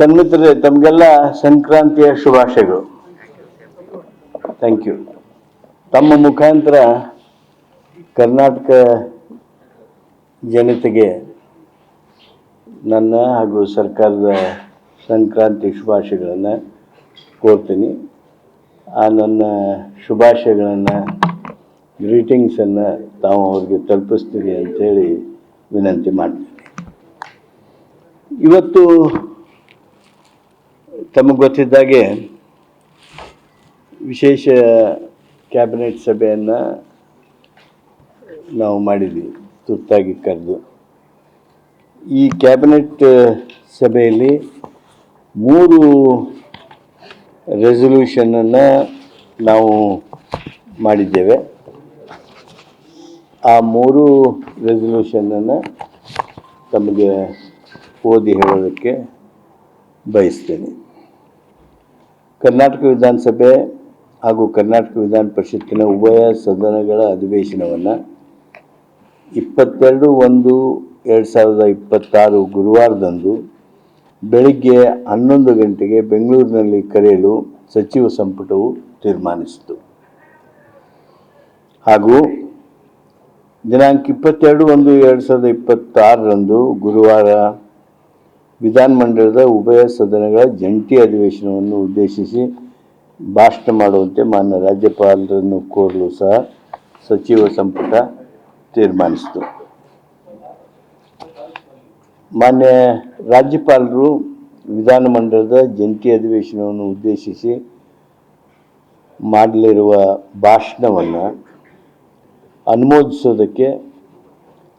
ಸನ್ಮಿತ್ರರೇ, ತಮಗೆಲ್ಲ ಸಂಕ್ರಾಂತಿಯ ಶುಭಾಶಯಗಳು. Thank you ತಮ್ಮ ಮುಖಾಂತರ ಕರ್ನಾಟಕ ಜನತೆಗೆ ನನ್ನ ಹಾಗೂ ಸರ್ಕಾರದ ಸಂಕ್ರಾಂತಿ ಶುಭಾಶಯಗಳನ್ನು ಕೋರ್ತೀನಿ. ಆ ನನ್ನ ಶುಭಾಶಯಗಳನ್ನು ಗ್ರೀಟಿಂಗ್ಸನ್ನು ತಾವು ಅವ್ರಿಗೆ ತಲುಪಿಸ್ತೀರಿ ಅಂತೇಳಿ ವಿನಂತಿ ಮಾಡ್ತೀನಿ. ಇವತ್ತು ತಮಗೆ ಗೊತ್ತಿದ್ದಾಗೆ ವಿಶೇಷ ಕ್ಯಾಬಿನೆಟ್ ಸಭೆಯನ್ನು ನಾವು ಮಾಡಿದ್ವಿ, ತುರ್ತಾಗಿ ಕರೆದು. ಈ ಕ್ಯಾಬಿನೆಟ್ ಸಭೆಯಲ್ಲಿ ಮೂರು ರೆಸೊಲ್ಯೂಷನನ್ನು ನಾವು ಮಾಡಿದ್ದೇವೆ. ಆ ಮೂರು ರೆಸೊಲ್ಯೂಷನನ್ನು ತಮಗೆ ಓದಿ ಹೇಳೋದಕ್ಕೆ ಬಯಸ್ತೇನೆ. ಕರ್ನಾಟಕ ವಿಧಾನಸಭೆ ಹಾಗೂ ಕರ್ನಾಟಕ ವಿಧಾನ ಪರಿಷತ್ತಿನ ಉಭಯ ಸದನಗಳ ಅಧಿವೇಶನವನ್ನು ಇಪ್ಪತ್ತೆರಡು ಒಂದು ಎರಡು ಸಾವಿರದ ಇಪ್ಪತ್ತಾರು ಗುರುವಾರದಂದು ಬೆಳಿಗ್ಗೆ ಹನ್ನೊಂದು ಗಂಟೆಗೆ ಬೆಂಗಳೂರಿನಲ್ಲಿ ಕರೆಯಲು ಸಚಿವ ಸಂಪುಟವು ತೀರ್ಮಾನಿಸಿತು. ಹಾಗೂ ದಿನಾಂಕ ಇಪ್ಪತ್ತೆರಡು ಒಂದು ಎರಡು ಸಾವಿರದ ಇಪ್ಪತ್ತಾರರಂದು ಗುರುವಾರ ವಿಧಾನಮಂಡಲದ ಉಭಯ ಸದನಗಳ ಜಂಟಿ ಅಧಿವೇಶನವನ್ನು ಉದ್ದೇಶಿಸಿ ಭಾಷಣ ಮಾಡುವಂತೆ ಮಾನ್ಯ ರಾಜ್ಯಪಾಲರನ್ನು ಕೋರಲು ಸಹ ಸಚಿವ ಸಂಪುಟ ತೀರ್ಮಾನಿಸಿತು. ಮಾನ್ಯ ರಾಜ್ಯಪಾಲರು ವಿಧಾನಮಂಡಲದ ಜಂಟಿ ಅಧಿವೇಶನವನ್ನು ಉದ್ದೇಶಿಸಿ ಮಾಡಲಿರುವ ಭಾಷಣವನ್ನು ಅನುಮೋದಿಸೋದಕ್ಕೆ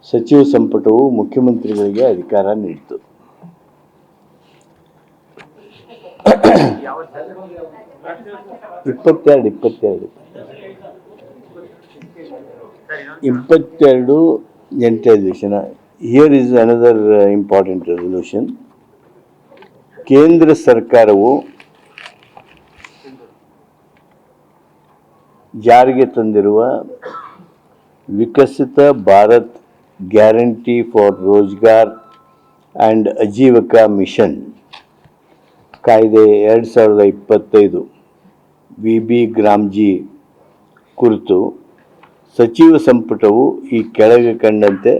ಸಚಿವ ಸಂಪುಟವು ಮುಖ್ಯಮಂತ್ರಿಗಳಿಗೆ ಅಧಿಕಾರ ನೀಡಿತು. ಇಪ್ಪತ್ತೆರಡು ಇಪ್ಪತ್ತೆರಡು. ಇಪ್ಪತ್ತೆರಡು ಎಂಟನೇ ದಿವಸನ here is another important resolution ಕೇಂದ್ರ ಸರ್ಕಾರವು ಜಾರಿಗೆ ತಂದಿರುವ Viksit Bharat guarantee for Rozgar and Ajeevika mission. ಕಾಯ್ದೆ ಎರಡು ಸಾವಿರದ ಇಪ್ಪತ್ತೈದು ವಿ ಬಿ ಗ್ರಾಮ್ಜಿ ಕುರಿತು ಸಚಿವ ಸಂಪುಟವು ಈ ಕೆಳಗೆ ಕಂಡಂತೆ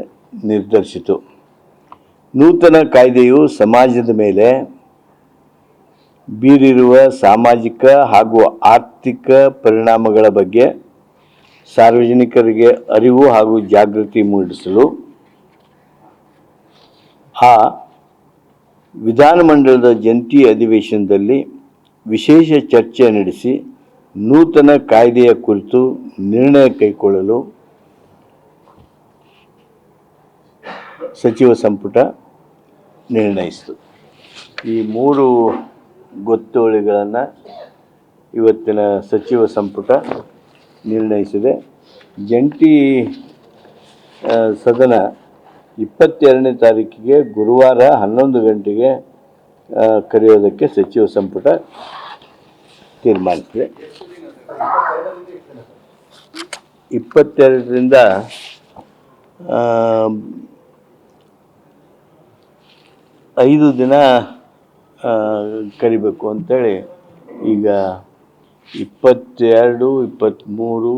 ನಿರ್ಧರಿಸಿತು. ನೂತನ ಕಾಯ್ದೆಯು ಸಮಾಜದ ಮೇಲೆ ಬೀರಿರುವ ಸಾಮಾಜಿಕ ಹಾಗೂ ಆರ್ಥಿಕ ಪರಿಣಾಮಗಳ ಬಗ್ಗೆ ಸಾರ್ವಜನಿಕರಿಗೆ ಅರಿವು ಹಾಗೂ ಜಾಗೃತಿ ಮೂಡಿಸಲು ಆ ವಿಧಾನಮಂಡಲದ ಜಂಟಿ ಅಧಿವೇಶನದಲ್ಲಿ ವಿಶೇಷ ಚರ್ಚೆ ನಡೆಸಿ ನೂತನ ಕಾಯ್ದೆಯ ಕುರಿತು ನಿರ್ಣಯ ಕೈಗೊಳ್ಳಲು ಸಚಿವ ಸಂಪುಟ ನಿರ್ಣಯಿಸಿತು. ಈ ಮೂರು ಗೊತ್ತುವಳಿಗಳನ್ನು ಇವತ್ತಿನ ಸಚಿವ ಸಂಪುಟ ನಿರ್ಣಯಿಸಿದೆ. ಜಂಟಿ ಸದನ ಇಪ್ಪತ್ತೆರಡನೇ ತಾರೀಕಿಗೆ ಗುರುವಾರ ಹನ್ನೊಂದು ಗಂಟೆಗೆ ಕರೆಯೋದಕ್ಕೆ ಸಚಿವ ಸಂಪುಟ ತೀರ್ಮಾನಿಸಿದೆ. ಇಪ್ಪತ್ತೆರಡರಿಂದ ಐದು ದಿನ ಕರಿಬೇಕು ಅಂತೇಳಿ ಈಗ ಇಪ್ಪತ್ತೆರಡು, ಇಪ್ಪತ್ತ್ಮೂರು,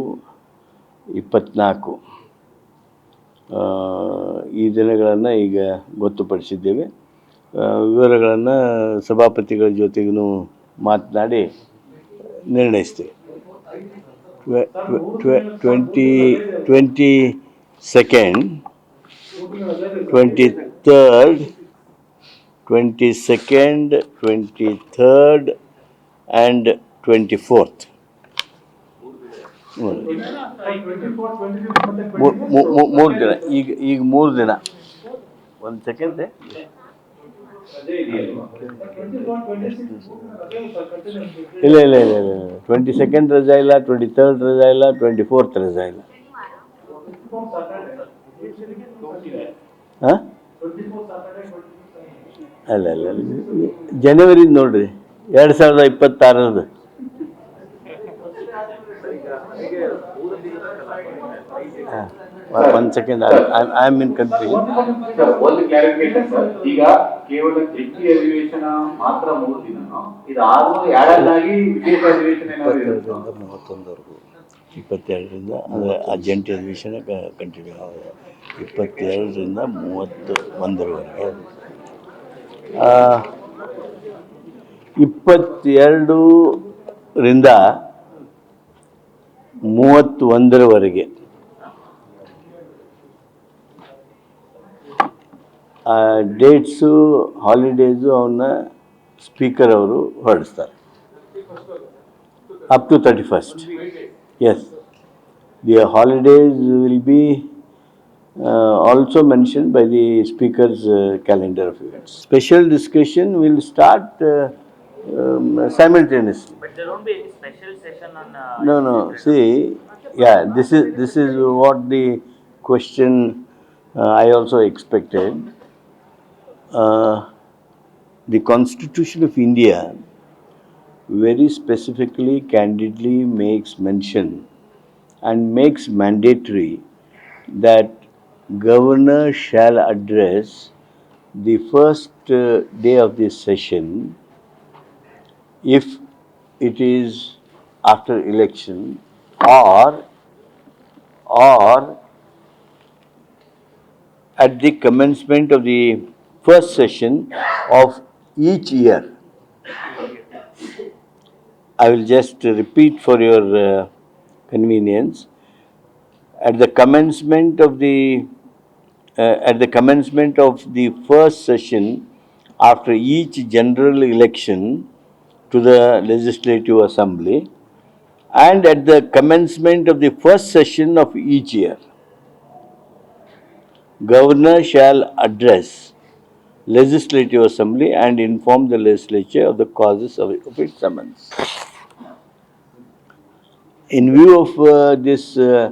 ಇಪ್ಪತ್ತ್ನಾಲ್ಕು. ಈ ದಿನಗಳನ್ನು ಈಗ ಗೊತ್ತುಪಡಿಸಿದ್ದೇವೆ. ವಿವರಗಳನ್ನು ಸಭಾಪತಿಗಳ ಜೊತೆಗೂ ಮಾತನಾಡಿ ನಿರ್ಣಯಿಸ್ತೇವೆ. Twenty twenty second, twenty third, twenty second, twenty third, and twenty fourth. ಮೂರು ದಿನ. ಈಗ ಈಗ ಮೂರು ದಿನ. ಒಂದು ಸೆಕೆಂಡ್. ಇಲ್ಲ ಇಲ್ಲ ಇಲ್ಲ ಇಲ್ಲ ಟ್ವೆಂಟಿ ಸೆಕೆಂಡ್ ರಜಾ ಇಲ್ಲ, ಟ್ವೆಂಟಿ ತರ್ಡ್ ರಜಾ ಇಲ್ಲ, ಟ್ವೆಂಟಿ ಫೋರ್ತ್ ರಜಾ ಇಲ್ಲ. ಹಾಂ? ಅಲ್ಲ ಅಲ್ಲ. ಜನವರಿ ನೋಡ್ರಿ. ಎರಡು ಸಾವಿರದ ಇಪ್ಪತ್ತಾರರದು. One second I am in country sir, ಒಂದು ಕ್ಲಾರಿಫಿಕೇಶನ್ ಸರ್ ಈಗ ಕೇವಲ ಜಂಟಿ ಅಧಿವೇಶನ ಮಾತ್ರ ಮೂರು ದಿನ ವಿಶೇಷ ಅಧಿವೇಶನ ಏನಾದ್ರು ಇರುತ್ತಾ? ಇಪ್ಪತ್ತೆರಡರಿಂದ ಮೂವತ್ತೊಂದವರೆಗೂ. ಇಪ್ಪತ್ತೆರಡರಿಂದ ಅಂದರೆ ಆ ಜಂಟಿ ಅಧಿವೇಶನ ಕಂಟಿನ್ಯೂ ಆಗಿದೆ ಇಪ್ಪತ್ತೆರಡರಿಂದ ಮೂವತ್ತು ಒಂದರವರೆಗೆ ಆ, ಇಪ್ಪತ್ತೆರಡರಿಂದ ಮೂವತ್ತೊಂದರವರೆಗೆ డేట్స్ హాలిడేస్ ఉన్న స్పీకర్ ఎవరు పడుస్తారు up to thirty first as the holidays will be also mention by the speaker's calendar of events special discussion will start simultaneously. But there won't be any special session on. Uh, no, no. See, yeah, this is this is what the question uh, I also expected. Uh, The Constitution of India very specifically, candidly makes mention and makes mandatory that governor shall address the first uh, day of this session if it is after election or or at the commencement of the first session of each year. I will just repeat for your uh, convenience. At the commencement of the uh, at the commencement of the first session after each general election to the legislative assembly and at the commencement of the first session of each year governor shall address legislative assembly and inform the legislature of the causes of, of its summons. In view of uh, this uh,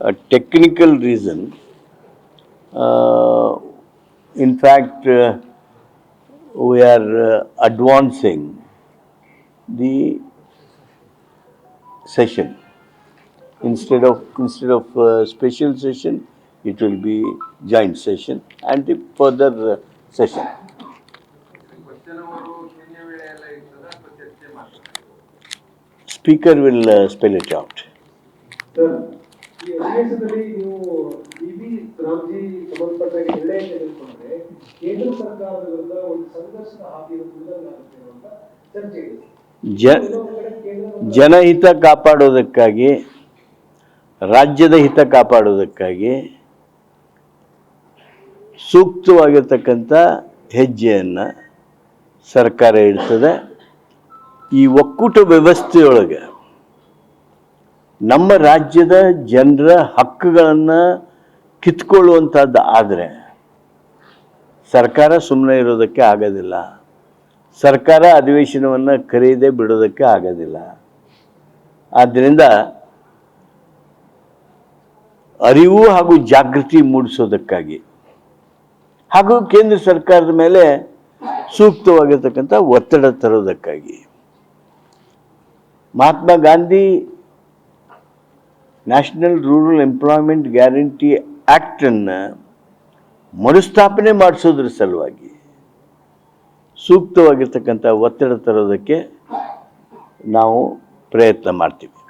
uh, technical reason, uh, in fact, uh, we are uh, advancing the session. Instead of, instead of uh, special session, it will be joint session and the further uh, session. Speaker will spell it out ಜ ಜನಹಿತ ಕಾಪಾಡೋದಕ್ಕಾಗಿ ರಾಜ್ಯದ ಹಿತ ಕಾಪಾಡೋದಕ್ಕಾಗಿ ಸೂಕ್ತವಾಗಿರ್ತಕ್ಕಂಥ ಹೆಜ್ಜೆಯನ್ನು ಸರ್ಕಾರ ಇಡ್ತದೆ. ಈ ಒಕ್ಕೂಟ ವ್ಯವಸ್ಥೆಯೊಳಗೆ ನಮ್ಮ ರಾಜ್ಯದ ಜನರ ಹಕ್ಕುಗಳನ್ನು ಕಿತ್ಕೊಳ್ಳುವಂಥದ್ದು ಆದರೆ ಸರ್ಕಾರ ಸುಮ್ಮನೆ ಇರೋದಕ್ಕೆ ಆಗೋದಿಲ್ಲ. ಸರ್ಕಾರ ಅಧಿವೇಶನವನ್ನು ಕರೆಯದೆ ಬಿಡೋದಕ್ಕೆ ಆಗೋದಿಲ್ಲ. ಆದ್ದರಿಂದ ಅರಿವು ಹಾಗೂ ಜಾಗೃತಿ ಮೂಡಿಸೋದಕ್ಕಾಗಿ ಹಾಗೂ ಕೇಂದ್ರ ಸರ್ಕಾರದ ಮೇಲೆ ಸೂಕ್ತವಾಗಿರ್ತಕ್ಕಂಥ ಒತ್ತಡ ತರೋದಕ್ಕಾಗಿ Mahatma Gandhi national rural employment guarantee ಆ್ಯಕ್ಟನ್ನು ಮರುಸ್ಥಾಪನೆ ಮಾಡಿಸೋದ್ರ ಸಲುವಾಗಿ ಸೂಕ್ತವಾಗಿರ್ತಕ್ಕಂಥ ಒತ್ತಡ ತರೋದಕ್ಕೆ ನಾವು ಪ್ರಯತ್ನ ಮಾಡ್ತೀವಿ.